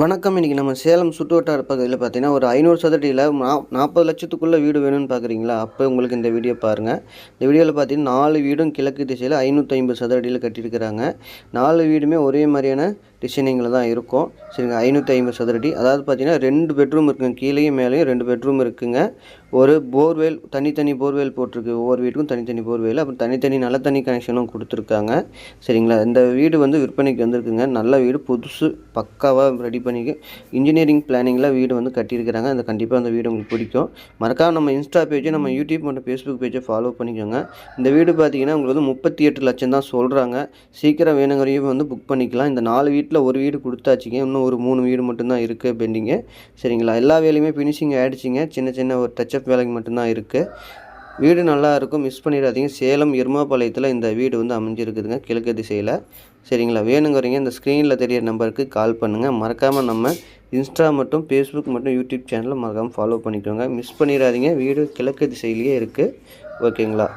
வணக்கம். இன்றைக்கி நம்ம சேலம் சுற்றுவட்டார பகுதியில் பார்த்தீங்கன்னா ஒரு ஐநூறு சதுரடியில் நா நாற்பது லட்சத்துக்குள்ளே வீடு வேணும்னு பார்க்குறீங்களா அப்போ உங்களுக்கு இந்த வீடியோ பாருங்கள் இந்த வீடியோவில் பார்த்தீங்கன்னா நாலு வீடும் கிழக்கு திசையில் ஐநூற்றி ஐம்பது சதுரடியில் கட்டியிருக்கிறாங்க. நாலு வீடுமே ஒரே மாதிரியான டிசைனிங்கில் தான் இருக்கும். சரிங்க ஐநூற்றி ஐம்பது சதுரடி. அதாவது பார்த்தீங்கன்னா ரெண்டு பெட்ரூம் இருக்குங்க. கீழேயும் மேலேயும் ரெண்டு பெட்ரூம் இருக்குங்க. ஒரு போர்வெல் தனித்தனி போர்வெல் போட்டிருக்கு. ஒவ்வொரு வீட்டுக்கும் தனித்தனி போர்வெல் அப்புறம் தனித்தனி நல்ல தண்ணி கனெக்ஷனும் கொடுத்துருக்காங்க. சரிங்களா? இந்த வீடு வந்து விற்பனைக்கு வந்திருக்குங்க. நல்ல வீடு புதுசு பக்காவாக ரெடி பண்ணி இன்ஜினியரிங் பிளானிங்கில் வீடு வந்து கட்டியிருக்கிறாங்க. அந்த கண்டிப்பாக அந்த வீடு உங்களுக்கு பிடிக்கும். மறக்காம நம்ம இன்ஸ்டா பேஜை நம்ம யூடியூப் மற்றும் ஃபேஸ்புக் பேஜை ஃபாலோ பண்ணிக்கோங்க. இந்த வீடு பார்த்தீங்கன்னா உங்களுக்கு வந்து முப்பத்தி எட்டு லட்சம் தான் சொல்கிறாங்க சீக்கிரம் வேணுங்கிறவையும் வந்து புக் பண்ணிக்கலாம். இந்த நாலு வீட்டில் ஒரு வீடு கொடுத்தாச்சிங்க. இன்னும் ஒரு மூணு வீடு மட்டும்தான் இருக்குது பெண்டிங்கு சரிங்களா? எல்லா வேலையுமே ஃபினிஷிங் ஆகிடுச்சிங்க சின்ன சின்ன ஒரு டச்சப் வேலைக்கு மட்டும்தான் இருக்குது வீடு நல்லா இருக்கும். மிஸ் பண்ணிடாதீங்க. சேலம் எருமாபாளையத்தில் இந்த வீடு வந்து அமைஞ்சிருக்குதுங்க. கிழக்கு திசையில். சரிங்களா? வேணுங்கிறீங்க இந்த ஸ்க்ரீனில் தெரியற நம்பருக்கு கால் பண்ணுங்கள் மறக்காமல் நம்ம இன்ஸ்டா மட்டும் ஃபேஸ்புக் மட்டும் யூடியூப் சேனலில் மறக்காமல் ஃபாலோ பண்ணிக்கோங்க. மிஸ் பண்ணிடாதீங்க. வீடு கிழக்கு திசையிலேயே இருக்குது ஓகேங்களா?